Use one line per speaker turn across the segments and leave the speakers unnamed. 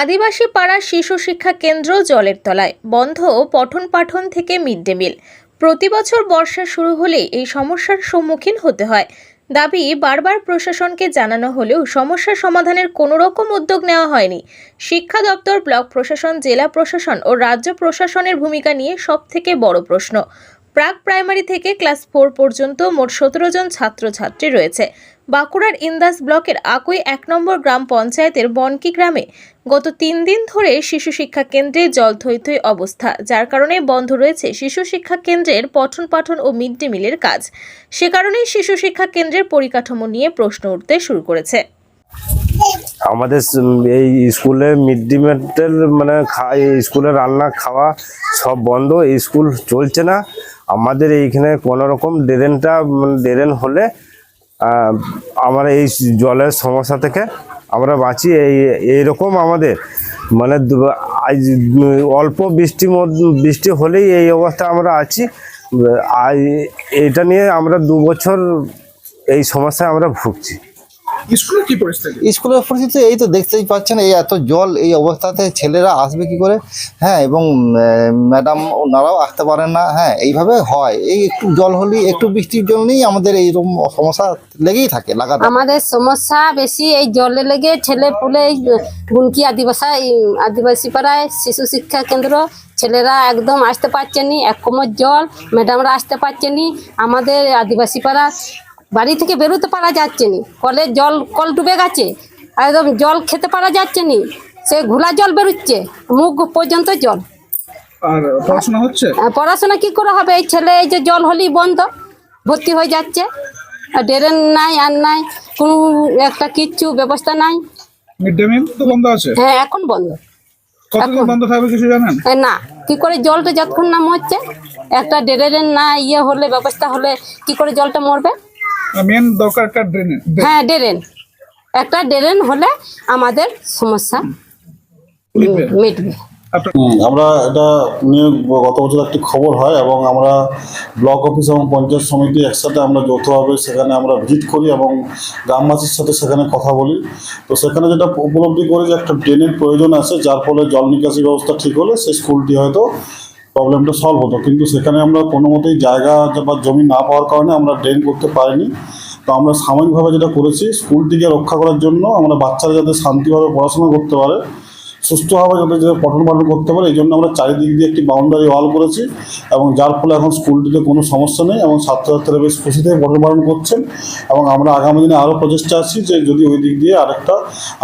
আদিবাসী পাড়া শিশু শিক্ষা কেন্দ্র জলের তলায়, বন্ধ পঠন পাঠন থেকে মিড ডে মিল। প্রতি বছর বর্ষা শুরু হলেই এই সমস্যার সম্মুখীন হতে হয়। দাবি, বারবার প্রশাসনকে জানানো হলেও সমস্যা সমাধানের কোনো রকম উদ্যোগ নেওয়া হয়নি। শিক্ষা দপ্তর, ব্লক প্রশাসন, জেলা প্রশাসন ও রাজ্য প্রশাসনের ভূমিকা নিয়ে সবথেকে বড় প্রশ্ন। প্রাক প্রাইমারি থেকে ক্লাস ফোর পর্যন্ত মোট সতেরো জন ছাত্রছাত্রী রয়েছে। বাঁকুড়ার ইন্দাস ব্লকের আকুই এক নম্বর গ্রাম পঞ্চায়েতের বনকি গ্রামে গত তিন দিন ধরে শিশু শিক্ষা কেন্দ্রে জল থই অবস্থা, যার কারণে বন্ধ রয়েছে শিশু শিক্ষা কেন্দ্রের পঠন পাঠন ও মিড ডে মিলের কাজ। সে কারণেই শিশু শিক্ষা কেন্দ্রের পরিকাঠামো নিয়ে প্রশ্ন উঠতে শুরু করেছে।
আমাদের এই স্কুলে মিড ডে মিলের মানে স্কুলে রান্না, খাওয়া সব বন্ধ, এই স্কুল চলছে না। আমাদের এইখানে কোনো রকম ড্রেনটা ড্রেন হলে আমরা এই জলের সমস্যা থেকে আমরা বাঁচি। এই, এইরকম আমাদের। মানে আজ অল্প বৃষ্টি বৃষ্টি হলেই এই অবস্থা আমরা আছি। এটা নিয়ে আমরা দু বছর এই সমস্যায় আমরা ভুগছি।
স্কুলের কি পরিস্থিতি?
স্কুলের পরিস্থিতি এই তো দেখতেই পাচ্ছেন এই এত জল এই অবস্থাতে ছেলেরা আসবে কি করে? হ্যাঁ এবং ম্যাডাম ওনারাও আসতে পারেন না। হ্যাঁ এইভাবে হয়। এই একটু জল হলেই একটু বৃষ্টির জন্যই আমাদের এইরকম সমস্যা লেগেই থাকে লাগাতার।
আমাদের সমস্যা বেশি এই জলে লেগে ছেলে পুলে এই গুনকি আদিবাসা এই আদিবাসী পাড়ায় শিশু শিক্ষা কেন্দ্র ছেলেরা একদম আসতে পারছে নি এক কোমর জল ম্যাডামরা আসতে পারছে নি। আমাদের আদিবাসী পাড়া বাড়ি থেকে বেরোতে পারা যাচ্ছে নি। কলের জল কল ডুবে গেছে। একদম জল খেতে পারা যাচ্ছে নি। সে ঘোলা জল বেরোচ্ছে মুখ পর্যন্ত জল।
আর পড়াশোনা হচ্ছে?
পড়াশোনা কি করে হবে? এই ছেলে এই যে জল হলেই বন্ধ ভর্তি হয়ে যাচ্ছে। আর ড্রেন নাই আর নাই কোনো একটা কিচ্ছু ব্যবস্থা নাই।
মিড ডে মিল তো বন্ধ আছে?
হ্যাঁ এখন বন্ধ।
কতদিন বন্ধ থাকবে কিছু জানেন?
না কি করে জলটা যতক্ষণ না মরছে একটা ড্রেনের না ইয়ে হলে ব্যবস্থা হলে কি করে জলটা মরবে?
মেন দরকার একটা
হ্যাঁ ড্রেন একটা ড্রেন হলে আমাদের সমস্যা
মিটবে।
আমরা এটা নিয়ে গত বছর একটি খবর হয় এবং আমরা ব্লক অফিস এবং পঞ্চায়েত সমিতি একসাথে আমরা যৌথভাবে সেখানে আমরা ভিজিট করি এবং গ্রামবাসীর সাথে সেখানে কথা বলি। তো সেখানে যেটা উপলব্ধি করি যে একটা ড্রেনের প্রয়োজন আছে যার ফলে জল নিকাশি ব্যবস্থা ঠিক হলে সেই স্কুলটি হয়তো প্রবলেমটা সলভ হতো। কিন্তু সেখানে আমরা কোনো মতেই জায়গা বা জমি না পাওয়ার কারণে আমরা ড্রেন করতে পারিনি। তো আমরা সাময়িকভাবে যেটা করেছি স্কুলটিকে রক্ষা করার জন্য আমরা বাচ্চারা যাতে শান্তিভাবে পড়াশোনা করতে পারে, সুস্থভাবে যাতে যাতে পঠন পাঠন করতে পারে, এই জন্য আমরা চারিদিক দিয়ে একটি বাউন্ডারি ওয়াল করেছি এবং যার ফলে এখন স্কুলটিতে কোনো সমস্যা নেই এবং ছাত্রছাত্রীরা বেশ খুশিতে পঠন পাঠন করছেন এবং আমরা আগামী দিনে আরও প্রচেষ্টা আছি যে যদি ওই দিক দিয়ে আরেকটা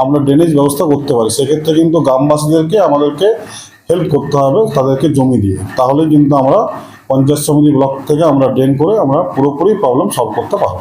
আমরা ড্রেনেজ ব্যবস্থা করতে পারি। সেক্ষেত্রে কিন্তু গ্রামবাসীদেরকে, আমাদেরকে হেল্প করতে হবে তাদেরকে জমি দিয়ে। তাহলে কিন্তু আমরা পঞ্চায়েত সমিতি ব্লক থেকে আমরা ড্রেন করে আমরা পুরোপুরি প্রবলেম সলভ করতে পারব।